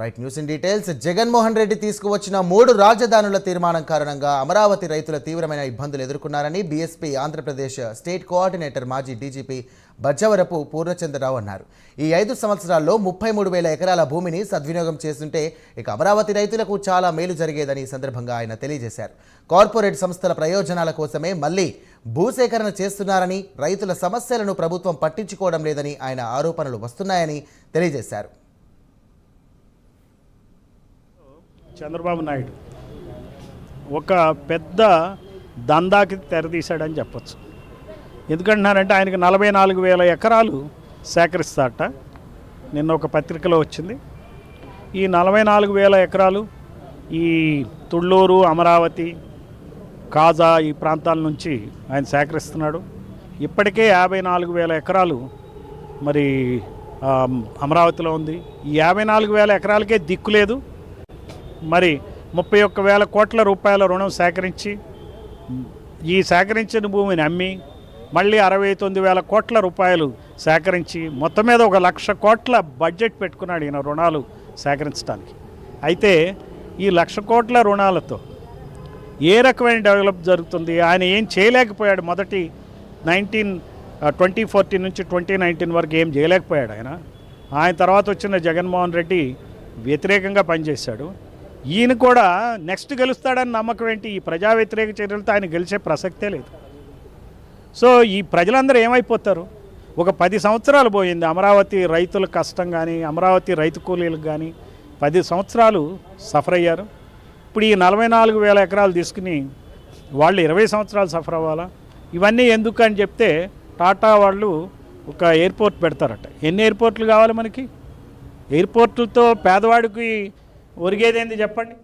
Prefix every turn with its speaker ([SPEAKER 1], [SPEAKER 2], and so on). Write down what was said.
[SPEAKER 1] Right news in details. Jaganmohan Reddy తీసుకువచ్చిన మూడు రాజధానుల తీర్మానం కారణంగా అమరావతి రైతుల తీవ్రమైన ఇబ్బందులు ఎదుర్కొన్నారని బీఎస్పీ ఆంధ్రప్రదేశ్ స్టేట్ కోఆర్డినేటర్ మాజీ డీజీపీ బజ్జవరపు పూర్ణచంద్రరావు అన్నారు. ఈ ఐదు సంవత్సరాల్లో ముప్పై మూడు వేల ఎకరాల భూమిని సద్వినియోగం చేస్తుంటే ఇక అమరావతి రైతులకు చాలా మేలు జరిగేదని ఈ సందర్భంగా ఆయన తెలియజేశారు. కార్పొరేట్ సంస్థల ప్రయోజనాల కోసమే మళ్ళీ భూసేకరణ చేస్తున్నారని రైతుల సమస్యలను ప్రభుత్వం పట్టించుకోవడం లేదని ఆయన ఆరోపణలు వస్తున్నాయని తెలియజేశారు.
[SPEAKER 2] చంద్రబాబు నాయుడు ఒక పెద్ద దందాకి తెరదీశాడని చెప్పొచ్చు. ఎందుకంటున్నారంటే ఆయనకు నలభై నాలుగు వేల ఎకరాలు సేకరిస్తాట నిన్న ఒక పత్రికలో వచ్చింది. ఈ నలభై నాలుగు వేల ఎకరాలు ఈ తుళ్ళూరు అమరావతి కాజా ఈ ప్రాంతాల నుంచి ఆయన సేకరిస్తున్నాడు. ఇప్పటికే యాభై నాలుగు వేల ఎకరాలు మరి అమరావతిలో ఉంది. ఈ యాభై నాలుగు వేల ఎకరాలకే దిక్కు లేదు. మరి ముప్పై ఒక్క వేల కోట్ల రూపాయల రుణం సేకరించి ఈ సేకరించిన భూమిని అమ్మి మళ్ళీ అరవై తొమ్మిది వేల కోట్ల రూపాయలు సేకరించి మొత్తం మీద ఒక లక్ష కోట్ల బడ్జెట్ పెట్టుకున్నాడు ఈయన రుణాలు సేకరించడానికి. అయితే ఈ లక్ష కోట్ల రుణాలతో ఏ రకమైన డెవలప్ జరుగుతుంది? ఆయన ఏం చేయలేకపోయాడు మొదటి నైన్టీన్ ట్వంటీ ఫోర్టీన్ నుంచి ట్వంటీ నైన్టీన్ వరకు ఏం చేయలేకపోయాడు ఆయన. ఆయన తర్వాత వచ్చిన జగన్మోహన్ రెడ్డి వ్యతిరేకంగా పనిచేశాడు. ఈయన కూడా నెక్స్ట్ గెలుస్తాడని నమ్మకం ఏంటి? ఈ ప్రజా వ్యతిరేక చర్యలతో ఆయన గెలిచే ప్రసక్తే లేదు. సో ఈ ప్రజలందరూ ఏమైపోతారు? ఒక పది సంవత్సరాలు పోయింది అమరావతి రైతుల కష్టం కానీ అమరావతి రైతు కూలీలకు కానీ పది సంవత్సరాలు సఫర్ అయ్యారు. ఇప్పుడు ఈ నలభై నాలుగు వేల ఎకరాలు తీసుకుని వాళ్ళు ఇరవై సంవత్సరాలు సఫర్ అవ్వాలా? ఇవన్నీ ఎందుకు అని చెప్తే టాటా వాళ్ళు ఒక ఎయిర్పోర్ట్ పెడతారట. ఎన్ని ఎయిర్పోర్ట్లు కావాలి మనకి? ఎయిర్పోర్ట్లతో పేదవాడికి ఒరిగేదేంది చెప్పండి?